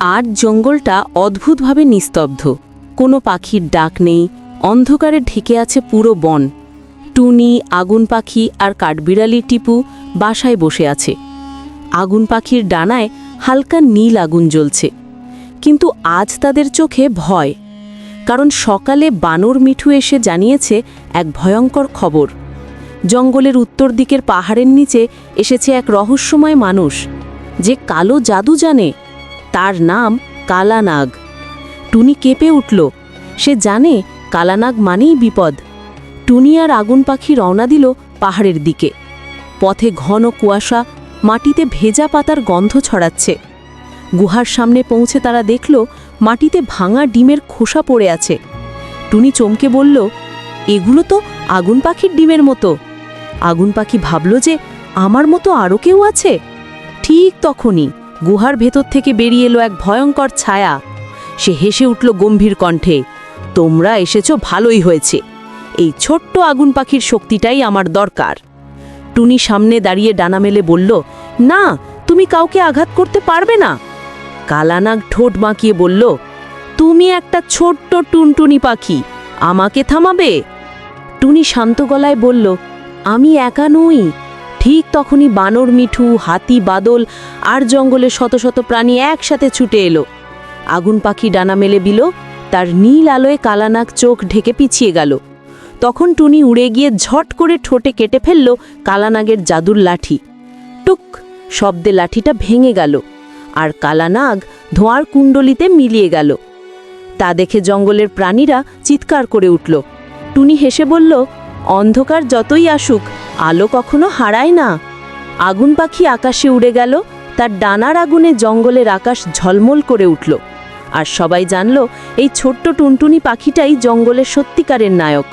আর জঙ্গলটা অদ্ভুতভাবে নিস্তব্ধ। কোনো পাখির ডাক নেই, অন্ধকারে ঢেকে আছে পুরো বন। টুনি, আগুন পাখি আর কাঠবিড়ালি টিপু বাসায় বসে আছে। আগুন পাখির ডানায় হালকা নীল আগুন জ্বলছে। কিন্তু আজ তাদের চোখে ভয়, কারণ সকালে বানর মিঠু এসে জানিয়েছে এক ভয়ঙ্কর খবর। জঙ্গলের উত্তর দিকের পাহাড়ের নিচে এসেছে এক রহস্যময় মানুষ, যে কালো জাদু জানে তার নাম কালানাগ। টুনি কেঁপে উঠল। সে জানে কালানাগ মানেই বিপদ। টুনি আর আগুন পাখি রওনা দিল পাহাড়ের দিকে। পথে ঘন কুয়াশা মাটিতে ভেজা পাতার গন্ধ ছড়াচ্ছে। গুহার সামনে পৌঁছে তারা দেখল মাটিতে ভাঙা ডিমের খোসা পড়ে আছে। টুনি চমকে বলল, এগুলো তো আগুন পাখির ডিমের মতো। আগুন পাখি ভাবল যে আমার মতো আরও কেউ আছে? ঠিক তখনই গুহার ভেতর থেকে বেরিয়ে এলো এক ভয়ঙ্কর ছায়া। সে হেসে উঠল গম্ভীর কণ্ঠে, তোমরা এসেছ, ভালোই হয়েছে। এই ছোট্ট আগুন পাখির শক্তিটাই আমার দরকার। টুনি সামনে দাঁড়িয়ে ডানা মেলে বলল, না, তুমি কাউকে আঘাত করতে পারবে না। কালানাগ ঠোঁট বাঁকিয়ে বলল, তুমি একটা ছোট্ট টুনটুনি পাখি, আমাকে থামাবে? টুনি শান্ত গলায় বলল, আমি একা নই ঠিক তখনই বানর, মিঠু, হাতি, বাদল আর জঙ্গলে শত শত প্রাণী একসাথে ছুটে এলো। আগুন পাখি ডানা মেলে বিল তার নীল আলোয় কালানাগ চোখ ঢেকে পিছিয়ে গেল। তখন টুনি উড়ে গিয়ে ঝট করে ঠোঁটে কেটে ফেলল কালানাগের জাদুর লাঠি। টুক, শব্দে লাঠিটা ভেঙে গেল আর কালানাগ ধোঁয়ার কুণ্ডলিতে মিলিয়ে গেল। তা দেখে জঙ্গলের প্রাণীরা চিৎকার করে উঠল। টুনি হেসে বলল অন্ধকার যতই আসুক, আলো কখনো হারায় না। আগুন পাখি আকাশে উড়ে গেল, তার ডানার আগুনে জঙ্গলের আকাশ ঝলমল করে উঠল। আর সবাই জানল, এই ছোট্ট টুনটুনি পাখিটাই জঙ্গলের সত্যিকারের নায়ক।